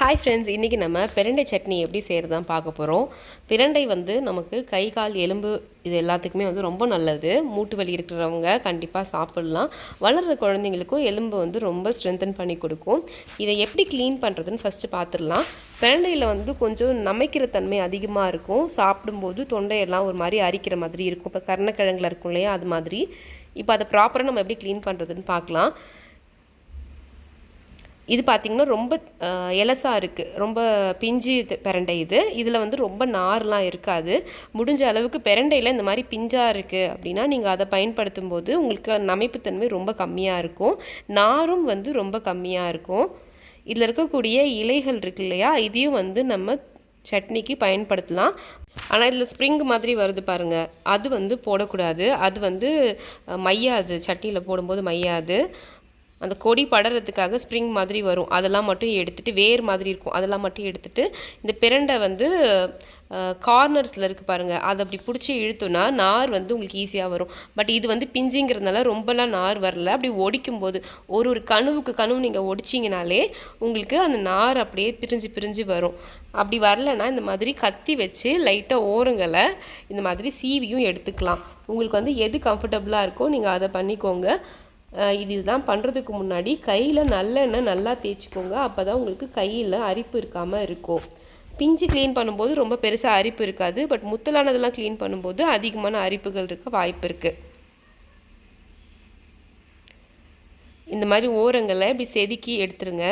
Hi friends இன்றைக்கி நம்ம பிரண்டை சட்னி எப்படி செய்கிறதான் பார்க்க போகிறோம் பிரண்டை வந்து நமக்கு கை கால் எலும்பு இது எல்லாத்துக்குமே வந்து ரொம்ப நல்லது. மூட்டு வலி இருக்கிறவங்க கண்டிப்பாக சாப்பிட்லாம். வளர்கிற குழந்தைங்களுக்கும் எலும்பு வந்து ரொம்ப ஸ்ட்ரென்தன் பண்ணி கொடுக்கும். இதை எப்படி க்ளீன் பண்ணுறதுன்னு ஃபஸ்ட்டு பார்த்துடலாம் பிரண்டையில் வந்து கொஞ்சம் நமைக்கிற தன்மை அதிகமாக இருக்கும். சாப்பிடும்போது தொண்டையெல்லாம் ஒரு மாதிரி அரிக்கிற மாதிரி இருக்கும். இப்போ கருணக்கிழங்குல இருக்கும் இல்லையா அது மாதிரி. இப்போ அதை ப்ராப்பராக நம்ம எப்படி க்ளீன் பண்ணுறதுன்னு பார்க்கலாம். இது பார்த்திங்கன்னா ரொம்ப எலசாக இருக்குது ரொம்ப பிஞ்சு இது பிரண்டை இது. இதில் வந்து ரொம்ப நார்லாம் இருக்காது. முடிஞ்ச அளவுக்கு பிரண்டையில் இந்த மாதிரி பிஞ்சாக இருக்குது அப்படின்னா நீங்கள் அதை பயன்படுத்தும் போது உங்களுக்கு நமைப்புத்தன்மை ரொம்ப கம்மியாக இருக்கும். நாரும் வந்து ரொம்ப கம்மியாக இருக்கும். இதில் இருக்கக்கூடிய இலைகள் இருக்கு இல்லையா? இதையும் வந்து நம்ம சட்னிக்கு பயன்படுத்தலாம். ஆனால் இதில் ஸ்ப்ரிங் மாதிரி வருது பாருங்கள் அது வந்து போடக்கூடாது. அது வந்து மையாது. சட்னியில் போடும்போது மையாது. அந்த கொடி படறதுக்காக ஸ்ப்ரிங் மாதிரி வரும். அதெல்லாம் மட்டும் எடுத்துகிட்டு வேர் மாதிரி இருக்கும். அதெல்லாம் மட்டும் எடுத்துகிட்டு இந்த பிரண்டை வந்து கார்னர்ஸில் இருக்குது பாருங்கள் அதை அப்படி பிடிச்சி இழுத்தோன்னா நார் வந்து உங்களுக்கு ஈஸியாக வரும். பட் இது வந்து பிஞ்சிங்கிறதுனால ரொம்பலாம் நார் வரல. அப்படி ஒடிக்கும் போது ஒரு ஒரு கனவுக்கு கனவு நீங்கள் ஒடிச்சிங்கனாலே உங்களுக்கு அந்த நார் அப்படியே பிரிஞ்சு பிரிஞ்சு வரும். அப்படி வரலன்னா இந்த மாதிரி கத்தி வச்சு லைட்டாக ஓரங்களை இந்த மாதிரி சீவியும் எடுத்துக்கலாம். உங்களுக்கு வந்து எது கம்ஃபர்டபுளாக இருக்கோ நீங்கள் அதை பண்ணிக்கோங்க. இது இதுதான் பண்ணுறதுக்கு முன்னாடி கையில் நல்லெண்ணெய் நல்லா தேய்ச்சிக்கோங்க. அப்போ தான் உங்களுக்கு கையில் அரிப்பு இருக்காமல் இருக்கும். பிஞ்சு க்ளீன் பண்ணும்போது ரொம்ப பெருசாக அரிப்பு இருக்காது. பட் முத்தலானதெல்லாம் க்ளீன் பண்ணும்போது அதிகமான அரிப்புகள் இருக்க வாய்ப்பு இருக்குது இந்த மாதிரி ஓரங்களை இப்படி செதுக்கி எடுத்துருங்க.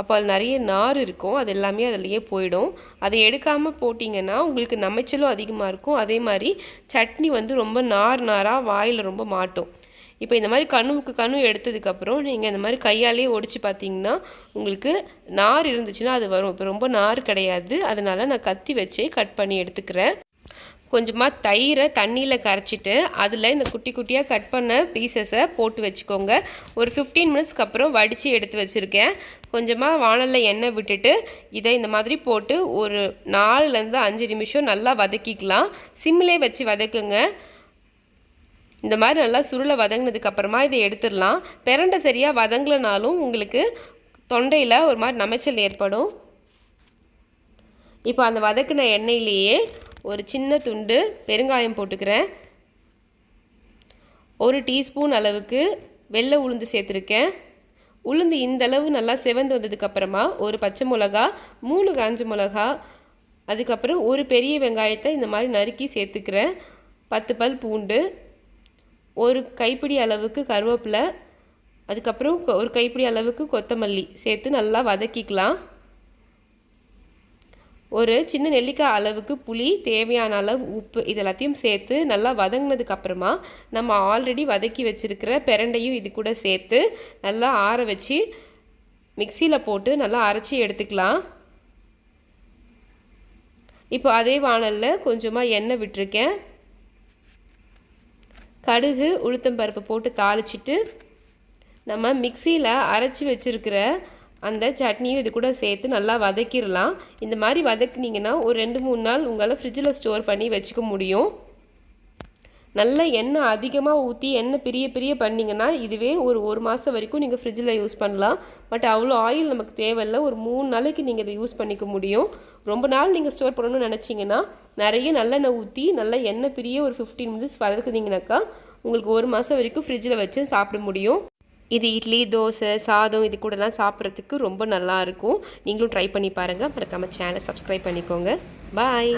அப்போ அது நிறைய நார் இருக்கும். அது எல்லாமே அதிலேயே போயிடும். அதை எடுக்காமல் போட்டிங்கன்னா உங்களுக்கு நமைச்சலும் அதிகமாக இருக்கும். அதே மாதிரி சட்னி வந்து ரொம்ப நார் நாராக வாயில் ரொம்ப மாட்டும். இப்போ இந்த மாதிரி கண்ணுக்கு கண்ணு எடுத்ததுக்கப்புறம் நீங்கள் இந்த மாதிரி கையாலேயே ஒடிச்சு பார்த்தீங்கன்னா உங்களுக்கு நார் இருந்துச்சுன்னா அது வரும். இப்போ ரொம்ப நார் கிடையாது. அதனால் நான் கத்தி வச்சே கட் பண்ணி எடுத்துக்கிறேன். கொஞ்சமாக தயிரை தண்ணியில் கரைச்சிட்டு அதில் இந்த குட்டி குட்டியாக கட் பண்ண பீசஸை போட்டு வச்சுக்கோங்க. ஒரு ஃபிஃப்டீன் மினிட்ஸ்க்கு அப்புறம் வடித்து எடுத்து வச்சுருக்கேன். கொஞ்சமாக வானலில் எண்ணெய் விட்டுட்டு இதை இந்த மாதிரி போட்டு ஒரு நாலுலேருந்து அஞ்சு நிமிஷம் நல்லா வதக்கிக்கலாம். சிம்மிலே வச்சு வதக்குங்க. இந்த மாதிரி நல்லா சுருளை வதங்கினதுக்கப்புறமா இதை எடுத்துடலாம். பிரண்டை சரியாக வதங்கலனாலும் உங்களுக்கு தொண்டையில் ஒரு மாதிரி நமைச்சல் ஏற்படும். இப்போ அந்த வதக்கின எண்ணெயிலேயே ஒரு சின்ன துண்டு பெருங்காயம் போட்டுக்கிறேன். ஒரு டீஸ்பூன் அளவுக்கு வெள்ளை உளுந்து சேர்த்துருக்கேன். உளுந்து இந்த அளவு நல்லா செவந்து வந்ததுக்கப்புறமா ஒரு பச்சை மிளகா மூணு காஞ்ச மிளகா அதுக்கப்புறம் ஒரு பெரிய வெங்காயத்தை இந்த மாதிரி நறுக்கி சேர்த்துக்கிறேன். பத்து பல் பூண்டு ஒரு கைப்பிடி அளவுக்கு கருவேப்பிலை அதுக்கப்புறம் ஒரு கைப்பிடி அளவுக்கு கொத்தமல்லி சேர்த்து நல்லா வதக்கிக்கலாம். ஒரு சின்ன நெல்லிக்காய் அளவுக்கு புளி தேவையான அளவு உப்பு இது எல்லாத்தையும் சேர்த்து நல்லா வதங்கினதுக்கப்புறமா நம்ம ஆல்ரெடி வதக்கி வச்சுருக்கிற பிரண்டையும் இது கூட சேர்த்து நல்லா ஆற வச்சு மிக்சியில் போட்டு நல்லா அரைச்சி எடுத்துக்கலாம். இப்போ அதே வானலில் கொஞ்சமாக எண்ணெய் விட்டுருக்கேன். கடுகு உளுத்தம்பருப்பு போட்டு தாளிச்சிட்டு நம்ம மிக்சியில் அரைச்சி வச்சுருக்கிற அந்த சட்னியும் இது கூட சேர்த்து நல்லா வதக்கிடலாம். இந்த மாதிரி வதக்குனிங்கன்னா ஒரு ரெண்டு மூணு நாள் உங்களால் ஃப்ரிட்ஜில் ஸ்டோர் பண்ணி வச்சுக்க முடியும். நல்ல எண்ணெய் அதிகமாக ஊற்றி எண்ணெய் பெரிய பெரிய பண்ணிங்கன்னா இதுவே ஒரு ஒரு மாதம் வரைக்கும் நீங்கள் ஃப்ரிட்ஜில் யூஸ் பண்ணலாம். பட் அவ்வளோ ஆயில் நமக்கு தேவையில்லை. ஒரு மூணு நாளைக்கு நீங்கள் இதை யூஸ் பண்ணிக்க முடியும். ரொம்ப நாள் நீங்கள் ஸ்டோர் பண்ணணும்னு நினச்சிங்கன்னா நிறைய நல்லெண்ணெய் ஊற்றி நல்லா எண்ணெய் பிரிய ஒரு ஃபிஃப்டீன் மினிட்ஸ் வதக்குனீங்கனாக்கா உங்களுக்கு ஒரு மாதம் வரைக்கும் ஃப்ரிட்ஜில் வச்சு சாப்பிட முடியும். இது இட்லி தோசை சாதம் இது கூடலாம் சாப்பிட்றதுக்கு ரொம்ப நல்லாயிருக்கும் நீங்களும் ட்ரை பண்ணி பாருங்கள் மறக்காமல் சேனலை சப்ஸ்கிரைப் பண்ணிக்கோங்க. பாய்